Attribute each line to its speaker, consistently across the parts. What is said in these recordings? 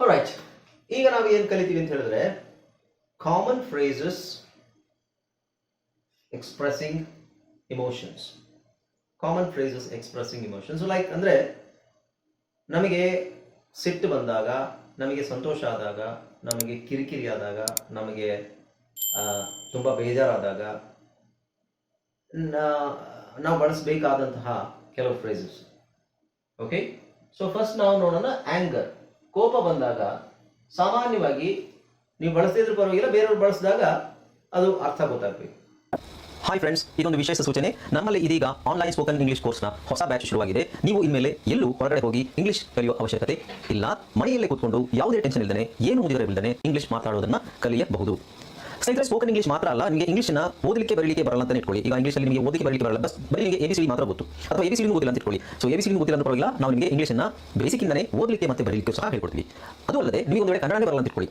Speaker 1: Right ಈಗ ನಾವು ಏನು ಕಲಿತೀವಿ ಅಂತ ಹೇಳಿದ್ರೆ common phrases expressing emotions common phrases expressing emotions like ಅಂದರೆ ನಮಗೆ ಸಿಟ್ಟು ಬಂದಾಗ, ನಮಗೆ ಸಂತೋಷ ಆದಾಗ, ನಮಗೆ ಕಿರಿಕಿರಿ ಆದಾಗ, ನಮಗೆ ತುಂಬ ಬೇಜಾರಾದಾಗ ನಾವು ಬಳಸಬೇಕಾದಂತಹ ಕೆಲವು ಫ್ರೇಸಸ್ ಓಕೆ ಸೊ ಫಸ್ಟ್ ನಾವು ನೋಡೋಣ ಆಂಗರ್ ಕೋಪ ಬಂದಾಗ ಸಾಮಾನ್ಯವಾಗಿ ನೀವು ಬಳಸ್ತಿದ್ರು ಪರವಾಗಿಲ್ಲ, ಬೇರೆಯವ್ರು ಬಳಸಿದಾಗ ಅದು ಅರ್ಥ ಗೊತ್ತಾಗಬೇಕು.
Speaker 2: ಹಾಯ್ ಫ್ರೆಂಡ್ಸ್ ಇದೊಂದು ವಿಶೇಷ ಸೂಚನೆ. ನಮ್ಮಲ್ಲಿ ಇದೀಗ ಆನ್ಲೈನ್ ಸ್ಪೋಕನ್ ಇಂಗ್ಲಿಷ್ ಕೋರ್ಸ್ನ ಹೊಸ ಬ್ಯಾಚ್ ಶುರುವಾಗಿದೆ. ನೀವು ಇನ್ಮೇಲೆ ಎಲ್ಲೂ ಹೊರಗಡೆ ಹೋಗಿ ಇಂಗ್ಲಿಷ್ ಕಲಿಯುವ ಅವಶ್ಯಕತೆ ಇಲ್ಲ. ಮನೆಯಲ್ಲೇ ಕೂತ್ಕೊಂಡು ಯಾವುದೇ ಟೆನ್ಷನ್ ಇಲ್ಲದೆ ಏನು ಮುಗಿದಿರಬಿಲ್ಲದೆ ಇಂಗ್ಲಿಷ್ ಮಾತಾಡೋದನ್ನ ಕಲಿಯಬಹುದು. ಸ್ನೇಹಿತರೆ ಸ್ಪೋಕನ್ ಇಂಗ್ಲಿಷ್ ಮಾತ್ರ ಅಲ್ಲ ನಿಮಗೆ ಇಂಗ್ಲಿಷ್ನ ಓದಲಿಕ್ಕೆ ಬರಲಿಕ್ಕೆ ಬರಲ್ಲ ಅಂತ ಇಟ್ಕೊಳ್ಳಿ. ಈಗ ಇಂಗ್ಲಿಷಲ್ಲಿ ನಿಮಗೆ ಓದಲಿಕ್ಕೆ ಬರಲಿಕ್ಕೆ ಬರಲ್ಲ. ಬಸ್ ಬರೀ ನಿಮಗೆ ಎಬಿಸಿಡಿ ಮಾತ್ರ ಗೊತ್ತು. ಅಥವಾ ಎಬಿಸಿಡಿ ಓದಿಲ್ಲ ಅಂತ ಇಟ್ಕೊಳ್ಳಿ. ಸೊ ಎಬಿಸಿಡಿ ಗೊತ್ತಿಲ್ಲ ಅಂತ ಪರವಾಗಿಲ್ಲ. ನಾವು ನಿಮಗೆ ಇಂಗ್ಲಿಷ್ನ ಬೇಸಿಕ್ಕಿಂದನೇ ಓದಲಿಕ್ಕೆ ಮತ್ತೆ ಬರಲಿಕ್ಕೆ ಸಹ ಹೇಳ್ಕೊಡ್ತೀವಿ. ಅದು ಅಲ್ಲದೆ ನೀವು ಒಂದು ಕನ್ನಡನೇ ಬರಲ್ಲ ಅಂತ ಇಟ್ಕೊಳ್ಳಿ.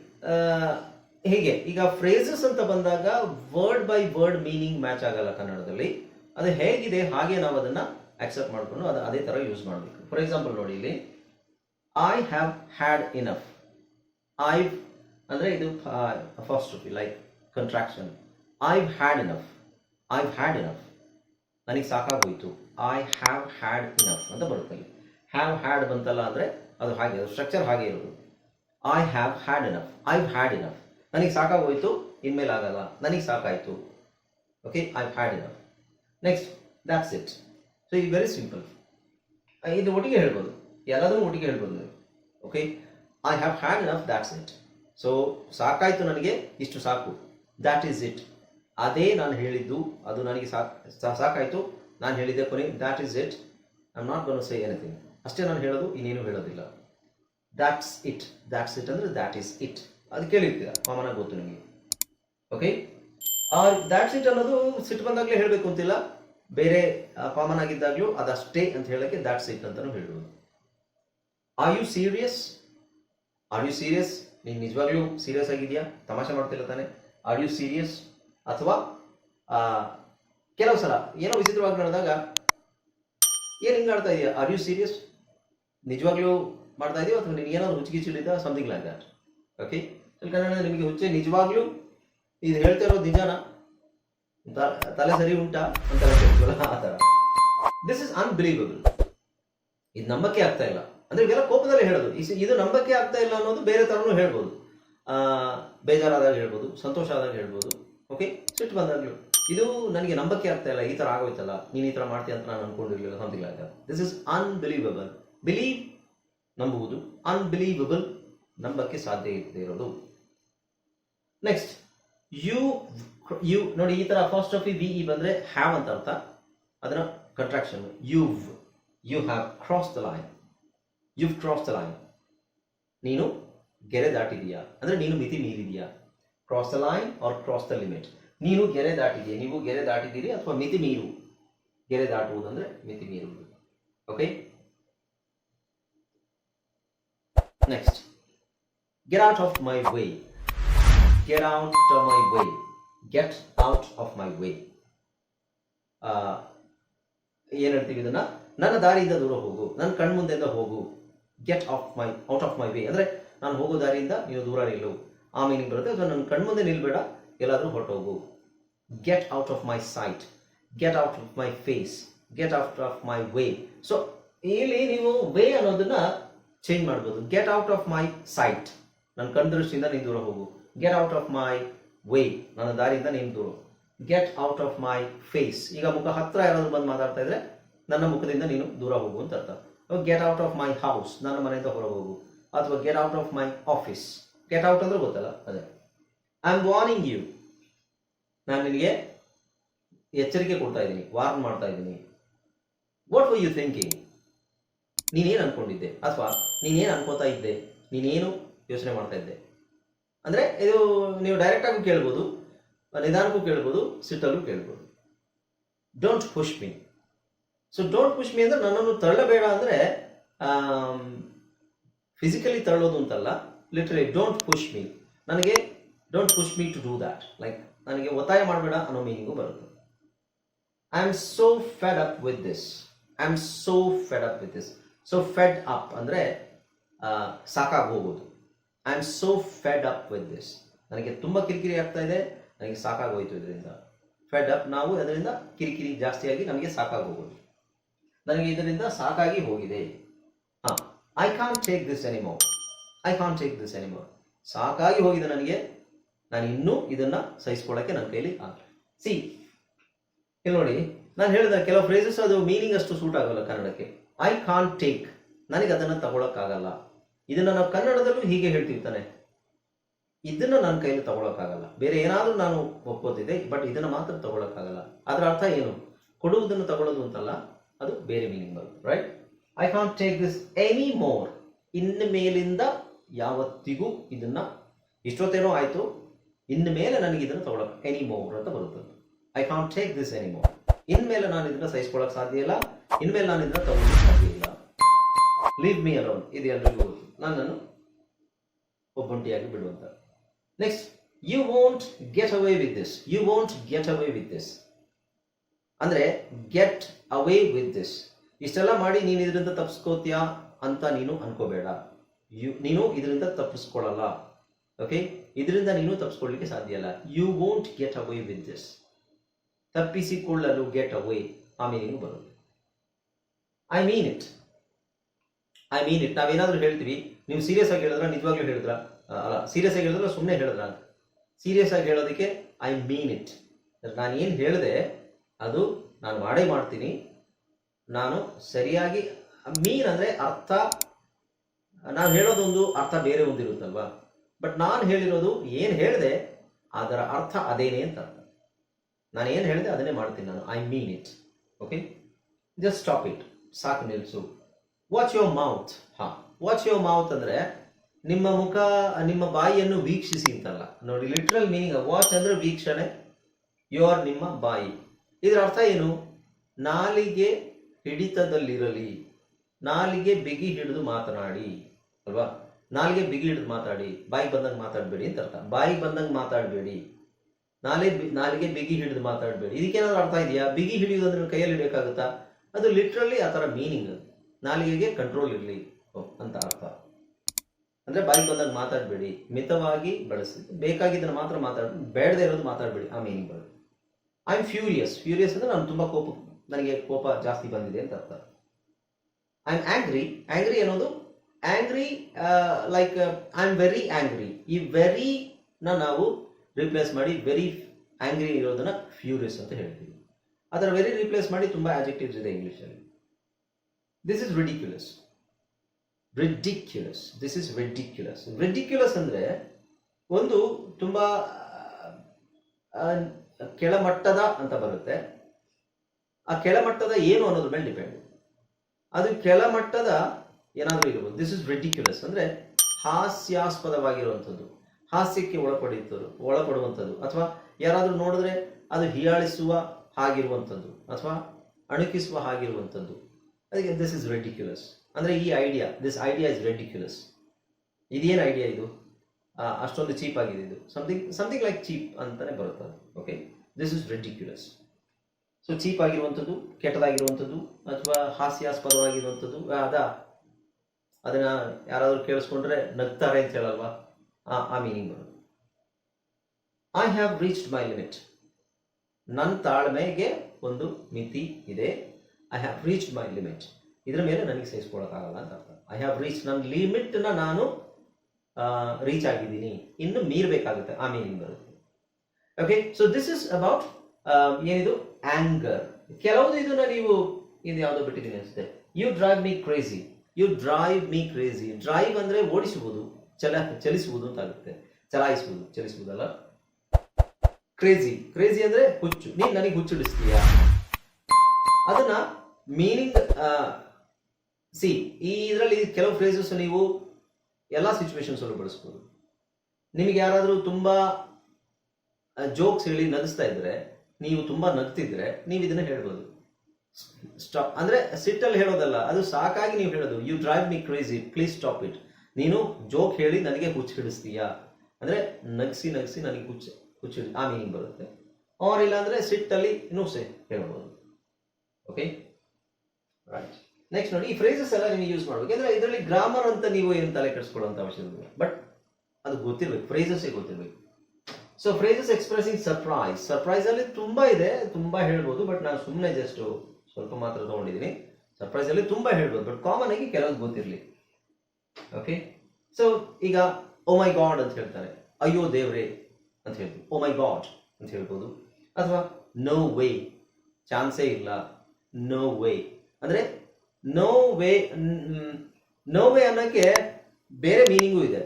Speaker 1: ಹೀಗೆ? ಈಗ ಫ್ರೇಸಸ್ ಅಂತ ಬಂದಾಗ word by word meaning match ಆಗಲ್ಲ ಕನ್ನಡದಲ್ಲಿ. ಅದು ಹೇಗಿದೆ, ಹಾಗೆ ನಾವು ಅದನ್ನ ಅಕ್ಸೆಪ್ಟ್ ಮಾಡ್ಕೊಂಡು ಅದು ಅದೇ ತರ ಯೂಸ್ ಮಾಡಬೇಕು. ಫಾರ್ ಎಕ್ಸಾಂಪಲ್ ನೋಡಿ ಇಲ್ಲಿ I have had enough I ಅಂದ್ರೆ ಇದು first like contraction I had enough I had enough ನನಗೆ ಸಾಕಾಗೋಯ್ತು. ಐ ಹ್ಯಾವ್ ಹ್ಯಾಡ್ ಇನಫ್ ಅಂತ ಬರುತ್ತೆ ಹ್ಯಾವ್ ಹ್ಯಾಡ್ ಬಂತಲ್ಲ ಅಂದರೆ ಅದು ಹಾಗೆ ಸ್ಟ್ರಕ್ಚರ್ ಹಾಗೆ ಇರೋದು. I have had enough I had enough ನನಗೆ ಸಾಕಾಗೋಯ್ತು, ಇನ್ಮೇಲೆ ಆಗಲ್ಲ. ನನಗೆ ಸಾಕಾಯಿತು. Okay I had enough next that's it so ಇದು ವೆರಿ ಸಿಂಪಲ್ ಇದು ಒಟ್ಟಿಗೆ ಹೇಳ್ಬೋದು. ಎಲ್ಲದನ್ನೂ ಒಟ್ಟಿಗೆ ಹೇಳ್ಬೋದು ನೀವು. Okay I have had enough that's it so ಸಾಕಾಯಿತು ನನಗೆ, ಇಷ್ಟು ಸಾಕು. ದ್ಯಾಟ್ ಈಸ್ ಇಟ್ ಅದೇ ನಾನು ಹೇಳಿದ್ದು, ಅದು ನನಗೆ ಸಾಕು ಸಾಕಾಯಿತು ಸಾಕಾಯ್ತು. ನಾನು ಹೇಳಿದ್ದೆ ಕೊನೆ that is it I am not gonna say anything ಅಷ್ಟೇ ನಾನು ಹೇಳೋದು, ಇನ್ನೇನು ಹೇಳೋದಿಲ್ಲ. ದ್ಯಾಟ್ಸ್ ಇಟ್ ದ್ಯಾಟ್ಸ್ ಇಟ್ ಅಂದ್ರೆ ದ್ಯಾಟ್ ಈಸ್ ಇಟ್ ಅದು ಕೇಳಿರ್ತೀರ? ಕಾಮನ್ ಆಗಿ ಗೊತ್ತು ನಿಮಗೆ. ಓಕೆ ದ್ಯಾಟ್ಸ್ ಇಟ್ ಅನ್ನೋದು ಸಿಟ್ ಬಂದಾಗಲೇ ಹೇಳಬೇಕು ಅಂತಿಲ್ಲ. ಬೇರೆ ಕಾಮನ್ ಆಗಿದ್ದಾಗಲೂ ಅದಷ್ಟೇ ಅಂತ ಹೇಳಕ್ಕೆ ದ್ಯಾಟ್ಸ್ ಇಟ್ ಅಂತಾನು ಹೇಳ್ಬೋದು. Are you serious are you serious ನೀನು ನಿಜವಾಗ್ಲೂ ಸೀರಿಯಸ್ ಆಗಿದೆಯಾ? ತಮಾಷೆ ಮಾಡ್ತಿಲ್ಲ ತಾನೆ. ಆರ್ ಯು ಸೀರಿಯಸ್ ಅಥವಾ ಕೆಲವು ಸಲ ಏನೋ ವಿಚಿತ್ರವಾಗಿ ನಡೆದಾಗ ಏನು ಹಿಂಗ್ ಆಡ್ತಾ ಇದೆಯಾ? ಆರ್ ಯು ಸೀರಿಯಸ್ ನಿಜವಾಗ್ಲೂ ಮಾಡ್ತಾ ಇದೀವಿ ಅಥವಾ ನಿಮ್ಗೆ ಏನಾದ್ರು ಹುಚ್ಚಿಗಿಚ್ಚಿಡಿದ something like that okay Kannada ನಿಮಗೆ ಹುಚ್ಚೆ ನಿಜವಾಗ್ಲೂ ಇದು ಹೇಳ್ತಾ ಇರೋದು ನಿಜಾನ? ತಲೆ ಸರಿ ಉಂಟಾ? ಅಂತ ಆ ಥರ. ದಿಸ್ ಇಸ್ ಅನ್ಬಿಲೀವಬಲ್ ಇದು ನಂಬಕ್ಕೆ ಆಗ್ತಾ ಇಲ್ಲ. ಅಂದ್ರೆ ಇವೆಲ್ಲ ಕೋಪದಲ್ಲಿ ಹೇಳೋದು. ಇದು ನಂಬಕ್ಕೆ ಆಗ್ತಾ ಇಲ್ಲ ಅನ್ನೋದು ಬೇರೆ ತರನು ಹೇಳ್ಬೋದು. ಬೇಜಾರಾದಾಗ ಹೇಳ್ಬೋದು ಸಂತೋಷ ಆದಾಗ ಹೇಳ್ಬೋದು. ಓಕೆ ಸಿಟ್ಟು ಬಂದಾಗ್ಲೂ. ಇದು ನನಗೆ ನಂಬಕ್ಕೆ ಆಗ್ತಾ ಇಲ್ಲ, ಈ ತರ ಆಗೋಯ್ತಲ್ಲ, ನೀನು ಈ ತರ ಮಾಡ್ತೀಯ ಅಂತ ನಾನು ಅನ್ಕೊಂಡಿರ್ಲಿಲ್ಲ something like this is unbelievable believe ನಂಬುವುದು ಅನ್ಬಿಲೀವಬಲ್ ನಂಬಕ್ಕೆ ಸಾಧ್ಯ ಇರದೇ ಇರೋದು. ನೆಕ್ಸ್ಟ್ ಯು ಯು ನೋಡಿ ಈ ತರ ಫಸ್ಟ್ ಆಫ್ ವಿ ಇ ಬಂದ್ರೆ ಹ್ಯಾವ್ ಅಂತ ಅರ್ಥ. ಅದರ contraction you you have cross the line you cross the line ನೀನು ಗೆರೆ ದಾಟಿದೀಯಾ? ಅಂದ್ರೆ ನೀನು ಮಿತಿ ಮೀರಿದೀಯಾ? Cross the line or cross the limit ನೀನು ಗೆರೆ ದಾಟಿದೀಯ? ನೀವು ಗೆರೆ ದಾಟಿದ್ದೀರಿ ಅಥವಾ ಮಿತಿ ಮೀರು? ಗೆರೆ ದಾಟುವುದು ಅಂದ್ರೆ ಮಿತಿ ಮೀರುವುದು. Okay next get out of my way Get out of my way get out of my way ಏನ್ ಹೇಳ್ತೀವಿ ಇದನ್ನ? ನನ್ನ ದಾರಿಯಿಂದ ದೂರ ಹೋಗು. ನನ್ನ ಕಣ್ಮುಂದೆಯಿಂದ ಹೋಗು. Get of my out of my way ಅಂದ್ರೆ ನಾನು ಹೋಗೋ ದಾರಿಯಿಂದ ನೀನು ದೂರ ನಿಲ್ಲು. ಆ ಮೀನಿಂಗ್ ಬರುತ್ತೆ. ಅಥವಾ ನನ್ನ ಕಣ್ಮುಂದೆ ನಿಲ್ಬೇಡ. ಎಲ್ಲಾದರೂ ಹೊರಟೋಗು. Get out of my sight get out of my face get out of my way so ಇಲ್ಲಿ ನೀವು ವೇ ಅನ್ನೋದನ್ನ ಚೇಂಜ್ ಮಾಡ್ಬೋದು. Get out of my sight ನನ್ನ ಕಣ್ದೃಷ್ಟಿಯಿಂದ ನೀನು ದೂರ ಹೋಗು. Get out of my way ನನ್ನ ದಾರಿಯಿಂದ ನೀನು ದೂರ get out of my face ಈಗ ಮುಖ ಹತ್ರ ಯಾರಾದರೂ ಬಂದು ಮಾತಾಡ್ತಾ ಇದ್ರೆ ನನ್ನ ಮುಖದಿಂದ ನೀನು ದೂರ ಹೋಗು ಅಂತ ಅರ್ಥ. Get out of my house ನನ್ನ ಮನೆಯಿಂದ ಹೊರಗೆ ಹೋಗು. ಅಥವಾ get out of my office get out ಅಂದ್ರೆ ಗೊತ್ತಲ್ಲ, ಅದೇ. ಐ ಆಮ್ ವಾರ್ನಿಂಗ್ ಯು ನಾನು ನಿನಗೆ ಎಚ್ಚರಿಕೆ ಕೊಡ್ತಾ ಇದ್ದೀನಿ. ವಾರ್ನ್ ಮಾಡ್ತಾ ಇದ್ದೀನಿ. ವಾಟ್ ವರ್ ಯು ಥಿಂಕಿಂಗ್ ನೀನೇನು ಅನ್ಕೊಂಡಿದ್ದೆ? ಅಥವಾ ನೀನೇನು ಅನ್ಕೋತಾ ಇದ್ದೆ? ನೀನೇನು ಯೋಚನೆ ಮಾಡ್ತಾ ಇದ್ದೆ? ಅಂದ್ರೆ ಇದು ನೀವು ಡೈರೆಕ್ಟ್ ಆಗಿ ಕೇಳ್ಬೋದು, ನಿಧಾನಕ್ಕೂ ಕೇಳ್ಬೋದು, ಸಿಟ್ಟಲ್ಲೂ ಕೇಳ್ಬೋದು. Don't push me so don't push me ಅಂದ್ರೆ ನನ್ನನ್ನು ತಳ್ಳಬೇಡ ಅಂದ್ರೆ ಫಿಸಿಕಲಿ ತಳ್ಳೋದು ಅಂತಲ್ಲ ಲಿಟ್ರಲಿ ಡೋಂಟ್ ಪುಷ್ ಮೀ ನನಗೆ don't push me to do that like ನನಗೆ ಒತ್ತಾಯ ಮಾಡಬೇಡ ಅನ್ನೋ ಮೀನಿಂಗು ಬರುತ್ತೆ. I am so fed up with this I am so fed up with this so fed up ಅಂದರೆ ಸಾಕಾಗಿ ಹೋಗೋದು I am so fed up with this ನನಗೆ ತುಂಬ ಕಿರಿಕಿರಿ ಆಗ್ತಾ ಇದೆ, ನನಗೆ ಸಾಕಾಗೋಯ್ತು ಇದರಿಂದ. ಫೆಡ್ ಅಪ್ ನಾವು ಅದರಿಂದ ಕಿರಿಕಿರಿ ಜಾಸ್ತಿಯಾಗಿ ನಮಗೆ ಸಾಕಾಗಿ ಹೋಗೋದು. ನನಗೆ ಇದರಿಂದ ಸಾಕಾಗಿ ಹೋಗಿದೆ. ಹಾಂ I can't take this anymore I can't take this anymore ಸಾಕಾಗಿ ಹೋಗಿದೆ ನನಗೆ. ನಾನು ಇನ್ನೂ ಇದನ್ನು ಸಹಿಸ್ಕೊಳ್ಳೋಕ್ಕೆ ನನ್ನ ಕೈಲಿ ಆಗಲ್ಲ. ಸಿ ಇಲ್ಲಿ ನೋಡಿ, ನಾನು ಹೇಳಿದ ಕೆಲವು ಫ್ರೇಸಸ್ ಅದು ಮೀನಿಂಗ್ ಅಷ್ಟು ಸೂಟ್ ಆಗೋಲ್ಲ ಕನ್ನಡಕ್ಕೆ. ಐ ಕಾನ್ ಟೇಕ್ ನನಗೆ ಅದನ್ನು ತಗೊಳಕ್ಕಾಗಲ್ಲ. ಇದನ್ನ ನಾವು ಕನ್ನಡದಲ್ಲೂ ಹೀಗೆ ಹೇಳ್ತೀವಿ ತಾನೆ. ಇದನ್ನ ನನ್ನ ಕೈಯಲ್ಲಿ ತಗೊಳಕ್ಕಾಗಲ್ಲ. ಬೇರೆ ಏನಾದರೂ ನಾನು ಒಪ್ಪೋದಿದೆ ಬಟ್ ಇದನ್ನ ಮಾತ್ರ ತಗೊಳಕ್ಕಾಗಲ್ಲ. ಅದರ ಅರ್ಥ ಏನು? ಕೊಡುವುದನ್ನು ತಗೊಳ್ಳೋದು ಅಂತಲ್ಲ, ಅದು ಬೇರೆ ಮೀನಿಂಗ್ ಬರುತ್ತೆ right I can't take this any more ಇನ್ನು ಮೇಲಿಂದ ಯಾವತ್ತಿಗೂ ಇದನ್ನ, ಇಷ್ಟೊತ್ತೇನೋ ಆಯ್ತು, ಇನ್ನು ಮೇಲೆ ನನಗೆ ಇದನ್ನು ತಗೊಳಕ್ ಎನಿ ಮೋರ್ ಅಂತ ಬರುತ್ತದೆ I can't take this any more ಇನ್ಮೇಲೆ ನಾನು ಇದನ್ನ ಸಹಿಸ್ಕೊಳ್ಳೋಕೆ ಸಾಧ್ಯ ಇಲ್ಲ, ಇನ್ಮೇಲೆ ನಾನು ಇದನ್ನ ಇಲ್ಲ ಲೀವ್ ಮೀ ಅಲೋನ್ ಇದು ಎಲ್ರಿಗೂ ನನ್ನನ್ನು ಒಬ್ಬಂಟಿಯಾಗಿ ಬಿಡುವಂತ. Next you won't get away with this you won't get away with this ಅಂದ್ರೆ ಗೆಟ್ ಅವೇ ವಿತ್ ದಿಸ್ ಇಷ್ಟೆಲ್ಲ ಮಾಡಿ ನೀನು ಇದರಿಂದ ತಪ್ಪಿಸ್ಕೋತೀಯಾ ಅಂತ ನೀನು ಅನ್ಕೋಬೇಡ. ಯು ನೀನು ಇದರಿಂದ ತಪ್ಪಿಸ್ಕೊಳ್ಳಲ್ಲ ಓಕೆ ಇದರಿಂದ ನೀನು ತಪ್ಪಿಸ್ಕೊಳ್ಳಿಕ್ಕೆ ಸಾಧ್ಯ ಇಲ್ಲ. You won't get away with this ತಪ್ಪಿಸಿಕೊಳ್ಳಲು ಗೆಟ್ ಅವೇ ಆ ಮೀನಿಂಗ್ ಬರುತ್ತೆ. I mean it I mean it ನಾವೇನಾದರೂ ಹೇಳ್ತೀವಿ, ನೀವು ಸೀರಿಯಸ್ ಆಗಿ ಹೇಳಿದ್ರ, ನಿಜವಾಗ್ಲೂ ಹೇಳಿದ್ರ? ಅಲ್ಲ ಸೀರಿಯಸ್ ಆಗಿ ಹೇಳಿದ್ರೆ ಸುಮ್ಮನೆ ಹೇಳಿದ್ರ ಅಂತ. ಸೀರಿಯಸ್ ಆಗಿ ಹೇಳೋದಕ್ಕೆ ಐ ಮೀನ್ ಇಟ್ ನಾನು ಏನು ಹೇಳಿದೆ, ಅದು ನಾನು ಮಾಡೇ ಮಾಡ್ತೀನಿ. ನಾನು ಸರಿಯಾಗಿ ಮೀನ್ ಅಂದರೆ ಅರ್ಥ, ನಾನು ಹೇಳೋದೊಂದು ಅರ್ಥ ಬೇರೆ ಒಂದಿರುತ್ತಲ್ವಾ? ಬಟ್ ನಾನು ಹೇಳಿರೋದು ಏನು ಹೇಳಿದೆ, ಅದರ ಅರ್ಥ ಅದೇನೇ ಅಂತ ಅರ್ಥ. ನಾನು ಏನು ಹೇಳಿದೆ ಅದನ್ನೇ ಮಾಡ್ತೀನಿ ನಾನು. I mean it okay just stop it ಸಾಕು ನಿಲ್ಲಿಸು ವಾಚ್ ಯುವರ್ ಮೌತ್ ಹಾ. ವಾಚ್ ಯುವರ್ ಮೌತ್ ಅಂದ್ರೆ ನಿಮ್ಮ ಮುಖ, ನಿಮ್ಮ ಬಾಯಿಯನ್ನು ವೀಕ್ಷಿಸಿ ಅಂತಲ್ಲ. ನೋಡಿ ಲಿಟ್ರಲ್ ಮೀನಿಂಗ್ ವಾಚ್ ಅಂದ್ರೆ ವೀಕ್ಷಣೆ. ಯೋರ್ ನಿಮ್ಮ ಬಾಯಿ. ಇದರ ಅರ್ಥ ಏನು? ನಾಲಿಗೆ ಹಿಡಿತದಲ್ಲಿರಲಿ. ನಾಲಿಗೆ ಬಿಗಿ ಹಿಡಿದು ಮಾತನಾಡಿ. ಅಲ್ವಾ? ನಾಲಿಗೆ ಬಿಗಿ ಹಿಡಿದು ಮಾತಾಡಿ. ಬಾಯಿ ಬಂದಂಗೆ ಮಾತಾಡಬೇಡಿ ಅಂತ ಅರ್ಥ. ಬಾಯಿಗೆ ಬಂದಂಗೆ ಮಾತಾಡಬೇಡಿ. ನಾಲೆ ನಾಲಿಗೆ ಬಿಗಿ ಹಿಡಿದು ಮಾತಾಡಬೇಡಿ. ಇದಕ್ಕೇನಾದ್ರೂ ಅರ್ಥ ಇದೆಯಾ? ಬಿಗಿ ಹಿಡಿಯೋದು ಅಂದ್ರೆ ಕೈಯಲ್ಲಿ ಹಿಡಿಯೋಕ್ಕಾಗುತ್ತಾ ಅದು ಲಿಟ್ರಲಿ ಆ ಥರ ಮೀನಿಂಗ್ ನಾಲಿಗೆಗೆ ಕಂಟ್ರೋಲ್ ಇರಲಿ. ಅಂತ ಅರ್ಥ. ಅಂದ್ರೆ ಬಾಯಿ ಬಂದಾಗ ಮಾತಾಡಬೇಡಿ. ಮಿತವಾಗಿ ಬಳಸಿ. ಬೇಕಾಗಿದ್ದನ್ನು ಮಾತ್ರ ಮಾತಾಡ ಬೇಡದೇ ಇರೋದು ಮಾತಾಡಬೇಡಿ. ಆ ಮೀನಿಂಗ್ ಬರುತ್ತೆ. ಐ ಆಮ್ ಫ್ಯೂರಿಯಸ್ ಫ್ಯೂರಿಯಸ್ ಅಂದ್ರೆ ನಾನು ತುಂಬಾ ಕೋಪ, ನನಗೆ ಕೋಪ ಜಾಸ್ತಿ ಬಂದಿದೆ ಅಂತ ಅರ್ಥ. ಐ ಆಮ್ ಆಂಗ್ರಿ ಆಂಗ್ರಿ ಅನ್ನೋದು angry like I am very angry ಈ ವೆರಿ ನ ನಾವು ರಿಪ್ಲೇಸ್ ಮಾಡಿ ವೆರಿ ಆಂಗ್ರಿ ಇರೋದನ್ನ ಫ್ಯೂರಿಯಸ್ ಅಂತ ಹೇಳ್ತೀವಿ. ಅದರ ವೆರಿ ರಿಪ್ಲೇಸ್ ಮಾಡಿ ತುಂಬಾ ಆಜೆಕ್ಟಿವ್ಸ್ ಇದೆ ಇಂಗ್ಲಿಷಲ್ಲಿ this is ridiculous ridiculous this is ridiculous ridiculous ಅಂದ್ರೆ ಒಂದು ತುಂಬಾ ಕೆಳಮಟ್ಟದ ಅಂತ ಬರುತ್ತೆ. ಆ ಕೆಳಮಟ್ಟದ ಏನು ಅನ್ನೋದ್ರ ಮೇಲೆ ಡಿಪೆಂಡ್ ಅದು ಕೆಳಮಟ್ಟದ ಏನಾದರೂ ಇರ್ಬೋದು. ದಿಸ್ ಇಸ್ ರಿಡಿಕ್ಯುಲಸ್ ಅಂದ್ರೆ ಹಾಸ್ಯಾಸ್ಪದವಾಗಿರುವಂಥದ್ದು. ಹಾಸ್ಯಕ್ಕೆ ಒಳಪಡಿತರು, ಒಳಪಡುವಂಥದ್ದು. ಅಥವಾ ಯಾರಾದರೂ ನೋಡಿದ್ರೆ ಅದು ಹೀಯಾಳಿಸುವ ಹಾಗಿರುವಂಥದ್ದು. ಅಥವಾ ಅಣುಕಿಸುವ ಹಾಗಿರುವಂಥದ್ದು. ಅದಕ್ಕೆ ದಿಸ್ ಇಸ್ ರೆಡಿಕ್ಯುಲಸ್ ಅಂದರೆ ಈ idea this idea is ridiculous ಇದೇನು ಐಡಿಯಾ ಇದು? ಅಷ್ಟೊಂದು ಚೀಪ್ ಆಗಿದೆ ಇದು. ಸಮಥಿಂಗ್ ಸಮಥಿಂಗ್ ಲೈಕ್ ಚೀಪ್ ಅಂತಲೇ ಬರುತ್ತೆ okay this is ridiculous so cheap ಆಗಿರುವಂಥದ್ದು, ಕೆಟ್ಟದಾಗಿರುವಂಥದ್ದು, ಅಥವಾ ಹಾಸ್ಯಾಸ್ಪದವಾಗಿರುವಂಥದ್ದು ಅದ. ಅದನ್ನು ಯಾರಾದರೂ ಕೇಳಿಸ್ಕೊಂಡ್ರೆ ನಗ್ತಾರೆ ಅಂತ ಹೇಳಲ್ವಾ? ಆ ಮೀನಿಂಗ್ ಬರುತ್ತೆ. I have reached my limit ನನ್ನ ತಾಳ್ಮೆಗೆ ಒಂದು ಮಿತಿ ಇದೆ. I have reach my limit ಇದರ ಮೇಲೆ ನನಗೆ ಸೇರಿಸ್ಕೊಳ್ಳೋಕ್ಕಾಗಲ್ಲ ಅಂತ ಅರ್ಥ. ಐ ಹ್ಯಾವ್ ರೀಚ್ ನನ್ನ ಲಿಮಿಟ್ನ ನಾನು ರೀಚ್ ಆಗಿದ್ದೀನಿ. ಇನ್ನು ಮೀರಬೇಕಾಗುತ್ತೆ. ಆ ಮೀನಿಂಗ್ ಬರುತ್ತೆ. Okay so this is about ಏನಿದು? ಆಂಗರ್ ಕೆಲವೊಂದು ಇದನ್ನ ನೀವು ಇದು ಯಾವುದೋ ಬಿಟ್ಟಿದ್ದೀನಿ ಅನಿಸುತ್ತೆ. You drive me crazy you drive me crazy drive ಅಂದರೆ ಓಡಿಸುವುದು, ಚಲ, ಚಲಿಸುವುದು ಅಂತ ಆಗುತ್ತೆ. ಚಲಾಯಿಸುವುದು ಚಲಿಸುವುದಲ್ಲ ಕ್ರೇಜಿ ಕ್ರೇಜಿ ಅಂದರೆ ಹುಚ್ಚು. ನೀನು ನನಗೆ ಹುಚ್ಚಿಡಿಸ್ತೀಯ ಅದನ್ನ ಮೀನಿಂಗ್ ಸಿ ಈ ಇದರಲ್ಲಿ ಕೆಲವು ಫ್ರೇಸಸ್ ನೀವು ಎಲ್ಲ ಸಿಚುವೇಶನ್ಸ್ ಅಲ್ಲೂ ಬಳಸ್ಬೋದು. ನಿಮಗೆ ಯಾರಾದರೂ ತುಂಬ ಜೋಕ್ಸ್ ಹೇಳಿ ನಗಿಸ್ತಾ ಇದ್ರೆ, ನೀವು ತುಂಬ ನಗ್ತಿದ್ರೆ ನೀವು ಇದನ್ನ ಹೇಳ್ಬೋದು. ಸ್ಟಾಪ್ ಅಂದ್ರೆ ಸಿಟ್ಟಲ್ಲಿ ಹೇಳೋದಲ್ಲ, ಅದು ಸಾಕಾಗಿ ನೀವು ಹೇಳೋದು you drive me crazy please stop it ನೀನು ಜೋಕ್ ಹೇಳಿ ನನಗೆ ಹುಚ್ಚು ಹಿಡಿಸ್ತೀಯಾ? ಅಂದ್ರೆ ನಗಿಸಿ ನಗಿಸಿ ನನಗೆ ಹುಚ್ಚು ಹುಚ್ಚು ಆ ಮೀನಿಂಗ್ ಬರುತ್ತೆ. ಆರ್ ಇಲ್ಲ ಅಂದ್ರೆ ಸಿಟ್ಟಲ್ಲಿ ಇನ್ನೂ ಸೇ ಹೇಳ್ಬೋದು. ಓಕೆ ರೈಟ್ ನೆಕ್ಸ್ಟ್ ನೋಡಿ, ಈ ಫ್ರೇಸಸ್ ಎಲ್ಲ ನೀವು ಯೂಸ್ ಮಾಡಬೇಕು. ಯಾಕಂದ್ರೆ ಇದರಲ್ಲಿ ಗ್ರಾಮರ್ ಅಂತ ನೀವು ಏನು ತಲೆ ಕೆಡಿಸ್ಕೊಳ್ಳುವಂಥ ಅವಶ್ಯಕತೆ ಇಲ್ಲ. ಬಟ್ ಅದು ಗೊತ್ತಿರಬೇಕು ಫ್ರೇಸಸ್ಸೇ ಗೊತ್ತಿರಬೇಕು. So phrases expressing surprise surprise ಅಲ್ಲಿ ತುಂಬ ಇದೆ, ತುಂಬ ಹೇಳ್ಬೋದು ಬಟ್ ನಾನು ಸುಮ್ಮನೆ ಜಸ್ಟ್ ಸ್ವಲ್ಪ ಮಾತ್ರ ತಗೊಂಡಿದ್ದೀನಿ. ಸರ್ಪ್ರೈಸ್ ಅಲ್ಲಿ ತುಂಬಾ ಹೇಳ್ಬೋದು ಬಟ್ ಕಾಮನ್ ಆಗಿ ಕೆಲವೊಂದು ಗೊತ್ತಿರಲಿ. ಓಕೆ ಸೊ ಈಗ ಓ ಮೈ ಗಾಡ್ ಅಂತ ಹೇಳ್ತಾರೆ. ಅಯ್ಯೋ ದೇವ್ರೆ ಅಂತ ಹೇಳ್ಬೋದು ಓ ಮೈ ಗಾಡ್ ಅಂತ ಹೇಳ್ಬೋದು. ಅಥವಾ ನೋ ವೇ ಚಾನ್ಸೇ ಇಲ್ಲ. ನೋ ವೇ ಅಂದ್ರೆ ನೋ ವೇ ನೋ ವೇ ಅನ್ನೋಕ್ಕೆ ಬೇರೆ ಮೀನಿಂಗು ಇದೆ.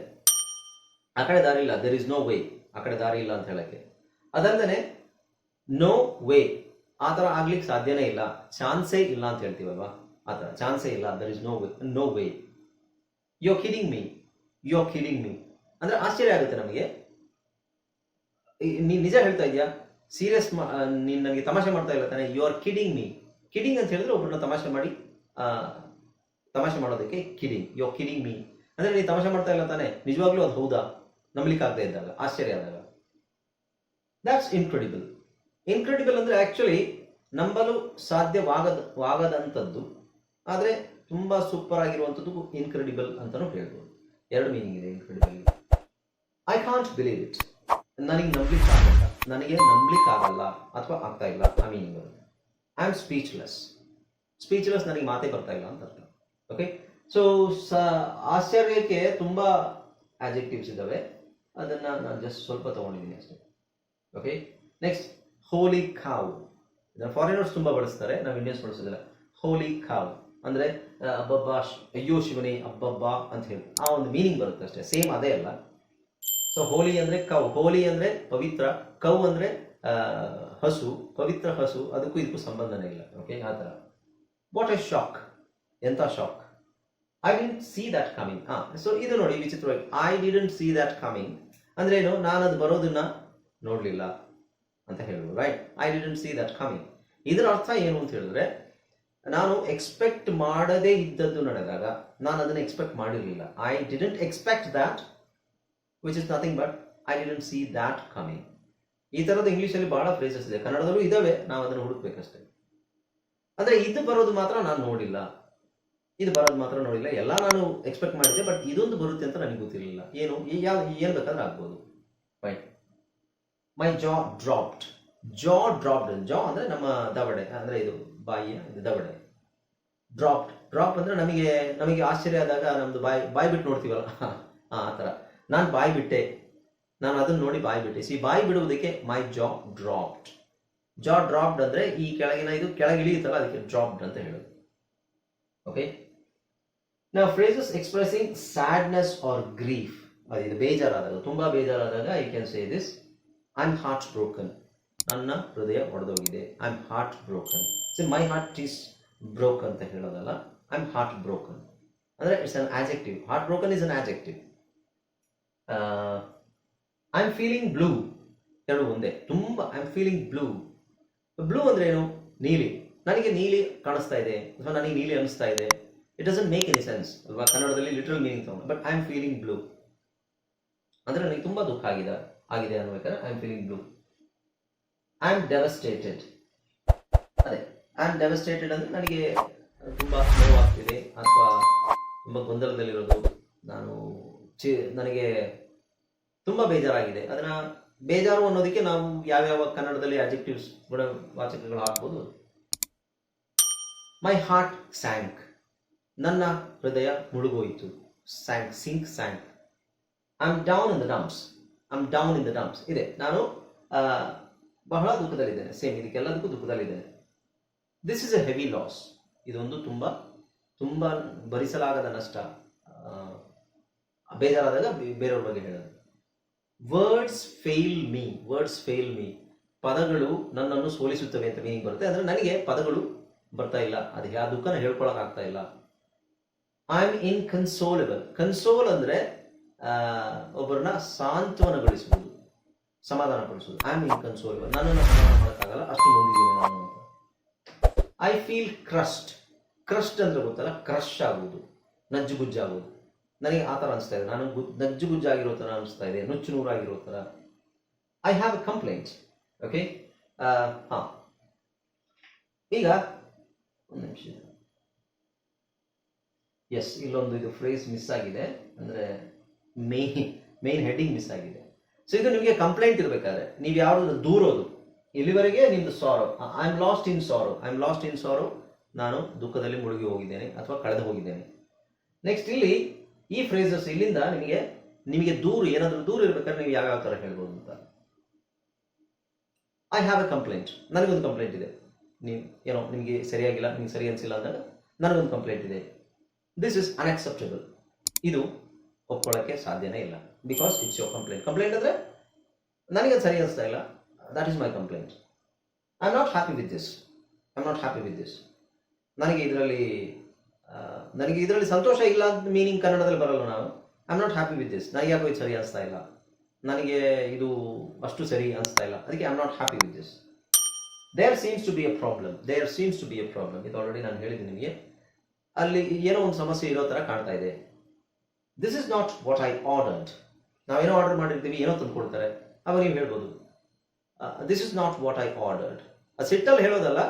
Speaker 1: ಆ ಕಡೆ ದಾರಿ ಇಲ್ಲ. ದರ್ ಇಸ್ ನೋ ವೇ ಆ ಕಡೆ ದಾರಿ ಇಲ್ಲ ಅಂತ ಹೇಳಕ್ಕೆ. ಅದಲ್ಲದೆ ನೋ ವೇ ಆ ಥರ ಆಗ್ಲಿಕ್ಕೆ ಸಾಧ್ಯನೇ ಇಲ್ಲ. ಚಾನ್ಸೇ ಇಲ್ಲ ಅಂತ ಹೇಳ್ತೀವಲ್ವಾ? ಆ ಥರ. ಚಾನ್ಸೇ ಇಲ್ಲ. There is no way no way you are kidding me you are kidding me ಅಂದ್ರೆ ಆಶ್ಚರ್ಯ ಆಗುತ್ತೆ ನಮಗೆ. ನೀನ್ ನಿಜ ಹೇಳ್ತಾ ಇದೆಯಾ ಸೀರಿಯಸ್ ನೀನ್ ನನಗೆ ತಮಾಷೆ ಮಾಡ್ತಾ ಇಲ್ಲ ತಾನೆ. You are kidding me kidding ಅಂತ ಹೇಳಿದ್ರೆ ಒಬ್ಬರನ್ನ ತಮಾಷೆ ಮಾಡಿ ತಮಾಷೆ ಮಾಡೋದಕ್ಕೆ ಕಿಡಿಂಗ್ ಯೋ ಕಿಡಿಂಗ್ ಮೀ ಅಂದ್ರೆ ನೀವು ತಮಾಷೆ ಮಾಡ್ತಾ ಇಲ್ಲ ತಾನೆ? ನಿಜವಾಗ್ಲೂ ಅದು ಹೌದಾ? ನಂಬಲಿಕ್ಕೆ ಆಗದೆ ಇದ್ದಾಗ ಆಶ್ಚರ್ಯ ಆದಾಗ. ದಟ್ಸ್ ಇನ್ಕ್ರೆಡಿಬಲ್ ಇನ್ಕ್ರೆಡಿಬಲ್ ಅಂದ್ರೆ ಆಕ್ಚುಲಿ ನಂಬಲು ಸಾಧ್ಯವಾಗದ ವಾಗದಂಥದ್ದು ಆದರೆ ತುಂಬಾ ಸೂಪರ್ ಆಗಿರುವಂಥದ್ದು ಇನ್ಕ್ರೆಡಿಬಲ್ ಅಂತಲೂ ಹೇಳ್ಬೋದು. ಎರಡು ಮೀನಿಂಗ್ ಇದೆ incredible I can't believe it ನನಗೆ ನಂಬ್ಲಿಕ್ಕೆ ಆಗಲ್ಲ. ನನಗೆ ನಂಬಲಿಕ್ಕೆ ಅಥವಾ ಆಗ್ತಾ ಇಲ್ಲ ಆ meaning I am speechless speechless ನನಗೆ ಮಾತೇ ಬರ್ತಾ ಇಲ್ಲ ಅಂತ ಅರ್ಥ. ಓಕೆ ಸೊ ಸ, ಆಶ್ಚರ್ಯಕ್ಕೆ ತುಂಬ ಆಜೆಕ್ಟಿವ್ಸ್ ಇದ್ದಾವೆ. ಅದನ್ನ ನಾನು ಜಸ್ಟ್ ಸ್ವಲ್ಪ ತಗೊಂಡಿದ್ದೀನಿ ಅಷ್ಟೇ. ಓಕೆ ನೆಕ್ಸ್ಟ್ ಹೋಲಿ ಖಾವ್ ಇದನ್ನ ಫಾರಿನರ್ಸ್ ತುಂಬ ಬಳಸ್ತಾರೆ. ನಾವು ಇಂಡಿಯನ್ಸ್ ಬಳಸೋದಿಲ್ಲ. ಹೋಲಿ ಖಾವ್ ಅಂದ್ರೆ ಅಬ್ಬಬ್ಬಾ ಅಯ್ಯೋ ಶಿವನೇ, ಅಬ್ಬಬ್ಬ ಅಂತ ಹೇಳಿ. ಆ ಒಂದು ಮೀನಿಂಗ್ ಬರುತ್ತೆ ಅಷ್ಟೇ. ಸೇಮ್ ಅದೇ ಅಲ್ಲ. ಸೊ ಹೋಲಿ ಅಂದ್ರೆ ಕೌ ಹೋಲಿ ಅಂದ್ರೆ ಪವಿತ್ರ. ಕೌ ಅಂದ್ರೆ ಹಸು, ಪವಿತ್ರ ಹಸು, ಅದಕ್ಕೂ ಇದಕ್ಕೂ ಸಂಬಂಧನೇ ಇಲ್ಲ. ಓಕೆ ಆ ಥರ. ವಾಟ್ ಎ ಶಾಕ್ ಎಂಥ shock I didn't see that coming ಹಾಂ ಸೊ ಇದು ನೋಡಿ ವಿಚಿತ್ರವಾಗಿ I didn't see that coming ಅಂದ್ರೆ ಏನು? ನಾನು ಅದು ಬರೋದನ್ನ ನೋಡಲಿಲ್ಲ ಅಂತ ಹೇಳೋದು right I didn't see that coming ಇದರ ಅರ್ಥ ಏನು ಅಂತ ಹೇಳಿದ್ರೆ, ನಾನು ಎಕ್ಸ್ಪೆಕ್ಟ್ ಮಾಡದೇ ಇದ್ದದ್ದು ನಡೆದಾಗ ನಾನು ಅದನ್ನು ಎಕ್ಸ್ಪೆಕ್ಟ್ ಮಾಡಿರಲಿಲ್ಲ. I didn't expect that which is nothing but I didn't see that coming ಈ ತರದ ಇಂಗ್ಲಿಷಲ್ಲಿ ಬಹಳ ಫ್ರೇಸಸ್ ಇದೆ. ಕನ್ನಡದಲ್ಲೂ ಇದಾವೆ ನಾವು ಅದನ್ನು ಹುಡುಕ್ಬೇಕಷ್ಟೇ. ಅಂದ್ರೆ ಇದು ಬರೋದು ಮಾತ್ರ ನಾನು ನೋಡಿಲ್ಲ. ಇದು ಬರೋದು ಮಾತ್ರ ನೋಡಿಲ್ಲ. ಎಲ್ಲ ನಾನು ಎಕ್ಸ್ಪೆಕ್ಟ್ ಮಾಡಿದ್ದೆ ಬಟ್ ಇದೊಂದು ಬರುತ್ತೆ ಅಂತ ನನಗೆ ಗೊತ್ತಿರಲಿಲ್ಲ. ಏನು? ಯಾವ ಏನ್ ಬೇಕಾದ್ರೆ ಆಗ್ಬೋದು. ಫೈನ್ ಮೈ ಜಾ ಡ್ರಾಪ್ಡ್ ಜಾ ಡ್ರಾಪ್ಡ್ ಜಾ ಅಂದ್ರೆ ನಮ್ಮ ದವಡೆ ಅಂದ್ರೆ ಇದು ಬಾಯಿಯ ಇದು ದವಡೆ. ಡ್ರಾಪ್ಡ್ ಡ್ರಾಪ್ ಅಂದ್ರೆ ನಮಗೆ ನಮಗೆ ಆಶ್ಚರ್ಯ ಆದಾಗ ನಮ್ದು ಬಾಯಿ ಬಾಯಿ ಬಿಟ್ಟು ನೋಡ್ತೀವಲ್ಲ. ಆ, ಥರ. ನಾನು ಬಾಯಿ ಬಿಟ್ಟೆ. ನಾನು ಅದನ್ನ ನೋಡಿ ಬಾಯಿ ಬಿಟ್ಟೆ. ಸಿ ಬಾಯಿ ಬಿಡುವುದಕ್ಕೆ ಮೈ ಜಾ ಡ್ರಾಪ್ಡ್ ಜಾ ಡ್ರಾಪ್ಡ್ ಅಂದ್ರೆ ಈ ಕೆಳಗಿನ ಇದು ಕೆಳಗೆ ಇಳಿಯುತ್ತಲ್ಲ, ಅದಕ್ಕೆ ಡ್ರಾಪ್ಡ್ ಅಂತ ಹೇಳೋದು. ಓಕೆ ನಾವು phrases expressing sadness or grief ಅದು ಬೇಜಾರಾದಾಗ, ತುಂಬಾ ಬೇಜಾರಾದಾಗ I can say this I am heart broken ನನ್ನ ಹೃದಯ ಒಡೆದೋಗಿದೆ. I am heart broken so my heart is broke ಅಂತ ಹೇಳೋದಲ್ಲ ಐ ಆಮ್ ಹಾರ್ಟ್ ಬ್ರೋಕನ್ ಅಂದ್ರೆ it's an adjective heart broken is an adjective I am feeling blue ಎರಡು ಒಂದೇ. ತುಂಬ I am feeling blue blue ಅಂದ್ರೆ ಏನು? ನೀಲಿ. ನನಗೆ ನೀಲಿ ಕಾಣಿಸ್ತಾ ಇದೆ. ಅಥವಾ ನನಗೆ ನೀಲಿ ಅನಿಸ್ತಾ ಇದೆ. It doesn't make any sense ಅಲ್ವಾ? ಕನ್ನಡದಲ್ಲಿ ಲಿಟ್ರಲ್ ಮೀನಿಂಗ್ ತಗೊಂಡು. But I am feeling blue ಅಂದ್ರೆ ನನಗೆ ತುಂಬ ದುಃಖ ಆಗಿದೆ ಆಗಿದೆ ಅನ್ಬೇಕಾದ್ರೆ I am feeling blue I am devastated ಅದೇ. ಐ ಆಮ್ ಡೆವಸ್ಟೇಟೆಡ್ ಅಂದ್ರೆ ನನಗೆ ತುಂಬ ನೋವಾಗ್ತಿದೆ. ಅಥವಾ ತುಂಬ ಗೊಂದಲದಲ್ಲಿರೋದು. ನಾನು ಚಿ ನನಗೆ ತುಂಬಾ ಬೇಜಾರಾಗಿದೆ. ಅದನ್ನ ಬೇಜಾರು ಅನ್ನೋದಕ್ಕೆ ನಾವು ಯಾವ್ಯಾವ ಕನ್ನಡದಲ್ಲಿ ಅಜೆಕ್ಟಿವ್ಸ್ ಗುಣ ವಾಚಕಗಳು ಹಾಕ್ಬೋದು. ಮೈ ಹಾರ್ಟ್ ಸ್ಯಾಂಕ್ ನನ್ನ ಹೃದಯ ಮುಳುಗೋಯಿತು. Sank sink sank I am down in the dumps I am down in the dumps ಇದೆ. ನಾನು ಬಹಳ ದುಃಖದಲ್ಲಿದ್ದೇನೆ. ಸೇಮ್ ಇದಕ್ಕೆಲ್ಲದಕ್ಕೂ ದುಃಖದಲ್ಲಿದ್ದೇನೆ. This is a heavy loss ಇದೊಂದು ತುಂಬ ತುಂಬ ಭರಿಸಲಾಗದ ನಷ್ಟ. ಬೇಜಾರಾದಾಗ ಬೇರೆಯವ್ರ ಬಗ್ಗೆ ಹೇಳೋದು. Words fail me words fail me ಪದಗಳು ನನ್ನನ್ನು ಸೋಲಿಸುತ್ತವೆ ಅಂತ ಮೀನಿಂಗ್ ಬರುತ್ತೆ. ಅಂದ್ರೆ ನನಗೆ ಪದಗಳು ಬರ್ತಾ ಇಲ್ಲ. ಅದು ಯಾವ ದುಃಖನ ಹೇಳ್ಕೊಳಕ್ ಆಗ್ತಾ ಇಲ್ಲ. I am inconsolable console ಅಂದ್ರೆ ಒಬ್ಬರನ್ನ ಸಾಂತ್ವನಗೊಳಿಸುವುದು ಸಮಾಧಾನ ಪಡಿಸುವುದು ಐ ಆಮ್ ಇನ್ ಕನ್ಸೋಲಬಲ್ ನನ್ನನ್ನು ಸಮಾಧಾನ ಮಾಡೋಕ್ಕಾಗಲ್ಲ. ಅಷ್ಟು ನೊಂದಿದ್ದೀನಿ ನಾನು ಐ ಫೀಲ್ ಕ್ರಸ್ಟ್ ಕ್ರಸ್ಟ್ ಅಂದ್ರೆ ಗೊತ್ತಲ್ಲ? ಕ್ರಶ್ ಆಗುವುದು. ನಜ್ಜುಗುಜ್ಜಾಗುವುದು. ನನಗೆ ಆ ಥರ ಅನಿಸ್ತಾ ಇದೆ. ನಾನು ನಜ್ಜು ಗುಜ್ಜಾಗಿರೋ ಥರ ಅನಿಸ್ತಾ ಇದೆ. ನುಚ್ಚು ನೂರಾಗಿರೋ ಥರ. I have a complaint okay ಹಾಂ. ಈಗ, ಒಂದು ನಿಮಿಷ ಎಸ್ ಇಲ್ಲೊಂದು ಇದು ಫ್ರೇಸ್ ಮಿಸ್ ಆಗಿದೆ. ಅಂದರೆ ಮೇನ್ ಮೇನ್ ಹೆಡ್ಡಿಂಗ್ ಮಿಸ್ ಆಗಿದೆ. ಸೊ ಇದು ನಿಮಗೆ ಕಂಪ್ಲೇಂಟ್ ಇರಬೇಕಾದ್ರೆ, ನೀವು ಯಾವುದು ದೂರೋದು. ಇಲ್ಲಿವರೆಗೆ ನಿಮ್ದು sorrow I am lost in sorrow I am lost in sorrow ನಾನು ದುಃಖದಲ್ಲಿ ಮುಳುಗಿ ಹೋಗಿದ್ದೇನೆ ಅಥವಾ ಕಳೆದು ಹೋಗಿದ್ದೇನೆ. ನೆಕ್ಸ್ಟ್ ಇಲ್ಲಿ ಈ ಫ್ರೇಸಸ್ ಇಲ್ಲಿಂದ ನಿಮಗೆ ನಿಮಗೆ ದೂರ, ಏನಾದರೂ ದೂರ ಇರಬೇಕಾದ್ರೆ ನೀವು ಯಾವ್ಯಾವ ಥರ ಹೇಳ್ಬೋದು ಅಂತ. ಐ ಹ್ಯಾವ್ ಎ ಕಂಪ್ಲೇಂಟ್ ನನಗೊಂದು ಕಂಪ್ಲೇಂಟ್ ಇದೆ. ನೀವು ಏನೋ ನಿಮಗೆ ಸರಿಯಾಗಿಲ್ಲ, ನಿಮ್ಗೆ ಸರಿ ಅನಿಸಿಲ್ಲ ಅಂದಾಗ ನನಗೊಂದು ಕಂಪ್ಲೇಂಟ್ ಇದೆ. ದಿಸ್ ಇಸ್ ಅನ್ಅಕ್ಸೆಪ್ಟಬಲ್ ಇದು ಒಪ್ಕೊಳ್ಳೋಕ್ಕೆ ಸಾಧ್ಯನೇ ಇಲ್ಲ. Because it's your complaint complaint ಅಂದರೆ ನನಗೆ ಸರಿ ಅನಿಸ್ತಾ ಇಲ್ಲ. That is my complaint I am not happy with this I am not happy with this ನನಗೆ ಇದರಲ್ಲಿ ನನಗೆ ಇದರಲ್ಲಿ ಸಂತೋಷ ಇಲ್ಲ ಅಂತ ಮೀನಿಂಗ್ ಕನ್ನಡದಲ್ಲಿ ಬರಲ್ಲ ನಾವು I am not happy with this ನನಗೆ ಯಾಕೋ ಇದು ಸರಿ ಅನಿಸ್ತಾ ಇಲ್ಲ. ನನಗೆ ಇದು ಅಷ್ಟು ಸರಿ ಅನಿಸ್ತಾ ಇಲ್ಲ. ಅದಕ್ಕೆ I am not happy with this there seems to be a problem there seems to be a problem ಇದು ಆಲ್ರೆಡಿ ನಾನು ಹೇಳಿದ್ದೀನಿ ನಿಮಗೆ. ಅಲ್ಲಿ ಏನೋ ಒಂದು ಸಮಸ್ಯೆ ಇರೋ ಥರ ಕಾಣ್ತಾ ಇದೆ. This is not what I ordered ನಾವೇನೋ ಆರ್ಡರ್ ಮಾಡಿರ್ತೀವಿ, ಏನೋ ತಂದು ಕೊಡ್ತಾರೆ. ಅವಾಗ ನೀವು ಹೇಳ್ಬೋದು. This is not what I ordered ಆ ಸಿಟ್ಟಲ್ಲಿ ಹೇಳೋದಲ್ಲ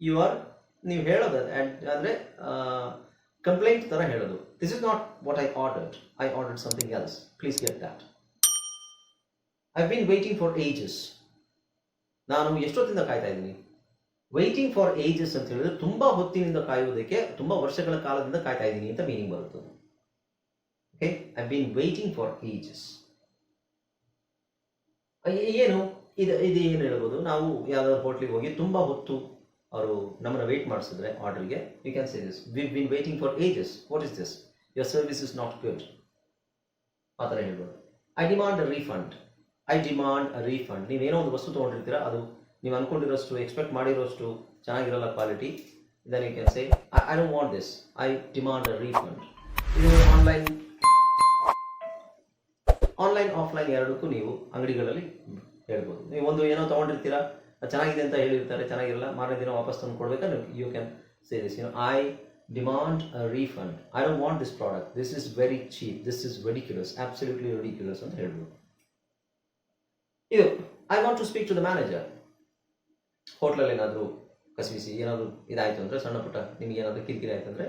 Speaker 1: ಯು ಆರ್ ನೀವು ಹೇಳೋದು ಅಂದರೆ ಕಂಪ್ಲೇಂಟ್ ಥರ ಹೇಳೋದು. This is not what I ordered I ordered something else please get that I been waiting for ages ನಾನು ಎಷ್ಟೊತ್ತಿಂದ ಕಾಯ್ತಾ ಇದ್ದೀನಿ? ವೈಟಿಂಗ್ ಫಾರ್ ಏಜಸ್ ಅಂತ ಹೇಳಿದ್ರೆ ತುಂಬಾ ಹೊತ್ತಿನಿಂದ ಕಾಯುವುದಕ್ಕೆ, ತುಂಬಾ ವರ್ಷಗಳ ಕಾಲದಿಂದ ಕಾಯ್ತಾ ಇದ್ದೀನಿ ಅಂತ ಮೀನಿಂಗ್ ಬರುತ್ತೆ. Okay I been waiting for ages ಏನು? ಇದು ಇದು ಏನು ಹೇಳ್ಬೋದು? ನಾವು ಯಾವ್ದಾದ್ರು ಹೋಟ್ಲಿಗೆ ಹೋಗಿ ತುಂಬಾ ಹೊತ್ತು ಅವರು ನಮ್ಮನ್ನ ವೇಟ್ ಮಾಡಿಸಿದ್ರೆ ಆರ್ಡರ್ಗೆ you can say this we been waiting for ages what is this your service is not good ಆ ಥರ ಹೇಳ್ಬೋದು. I demand a refund I demand a refund ನೀವೇನೋ ಒಂದು ವಸ್ತು ತೊಗೊಂಡಿರ್ತೀರ, ಅದು ನೀವು ಅನ್ಕೊಂಡಿರೋಷ್ಟು ಎಕ್ಸ್ಪೆಕ್ಟ್ ಮಾಡಿರೋಷ್ಟು ಚೆನ್ನಾಗಿರಲ್ಲ quality then you can say I I don't want this I demand a refund ಇದು ಆನ್ಲೈನ್ ಆನ್ಲೈನ್ ಆಫ್ಲೈನ್ ಎರಡಕ್ಕೂ ನೀವು ಅಂಗಡಿಗಳಲ್ಲಿ ಹೇಳ್ಬೋದು. ನೀವು ಒಂದು ಏನೋ ತೊಗೊಂಡಿರ್ತೀರಾ ಚೆನ್ನಾಗಿದೆ ಅಂತ ಹೇಳಿರ್ತಾರೆ, ಚೆನ್ನಾಗಿರಲ್ಲ, ಮಾರನೇ ದಿನ ವಾಪಸ್ ತಂದು ಕೊಡ್ಬೇಕಾದ್ರೆ you can say this you I demand refund I don't want this product this is very cheap this is ridiculous absolutely ridiculous ಅಂತ ಹೇಳ್ಬೋದು. ಇದು I want to speak to the manager ಹೋಟ್ಲಲ್ಲಿ ಏನಾದರೂ ಕಸಿವಿಸಿ ಏನಾದರೂ ಇದಾಯಿತು ಅಂದರೆ, ಸಣ್ಣ ಪುಟ್ಟ ನಿಮಗೆ ಏನಾದರೂ ಕಿರಿಕಿರಿ ಆಯ್ತು ಅಂದರೆ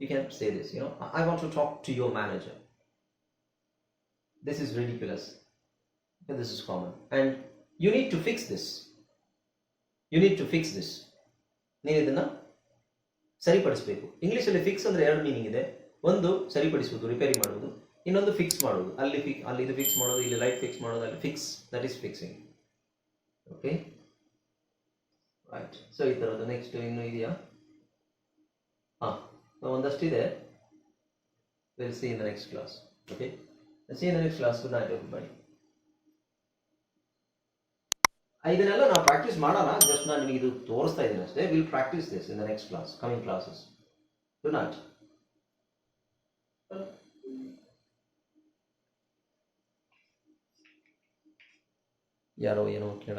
Speaker 1: you can say this you know I want to talk to your manager this is ridiculous. This this is common. And you need to fix this. Need to fix this. ನೀನು ಇದನ್ನು ಸರಿಪಡಿಸಬೇಕು. ಇಂಗ್ಲೀಷಲ್ಲಿ ಫಿಕ್ಸ್ ಅಂದರೆ ಎರಡು meaning ಇದೆ. ಒಂದು ಸರಿಪಡಿಸುವುದು repair ಮಾಡುವುದು ಇನ್ನೊಂದು ಫಿಕ್ಸ್ ಮಾಡುವುದು. ಅಲ್ಲಿ ಫಿಕ್ ಅಲ್ಲಿ ಇದು ಫಿಕ್ಸ್ ಮಾಡೋದು ಇಲ್ಲಿ ಲೈಟ್ ಫಿಕ್ಸ್ ಮಾಡೋದು ಅಲ್ಲಿ fix that is fixing okay right so ಈ ಥರದ್ದು ನೆಕ್ಸ್ಟ್ ಇನ್ನೂ ಇದೆಯಾ? ಹಾಂ ಒಂದಷ್ಟಿದೆ. Will see in the next class okay see in the next class. Good night, everybody. ಆ, ಇದನ್ನೆಲ್ಲ ನಾವು ಪ್ರಾಕ್ಟೀಸ್ ಮಾಡೋಣ. ಜಸ್ಟ್ ನಾನು ನಿಮಗೆ ಇದು ತೋರಿಸ್ತಾ ಇದ್ದೀನಿ ಅಷ್ಟೇ. Will practice this in the next class coming classes do not ಯಾರೋ ಏನೋ ಕೇಳ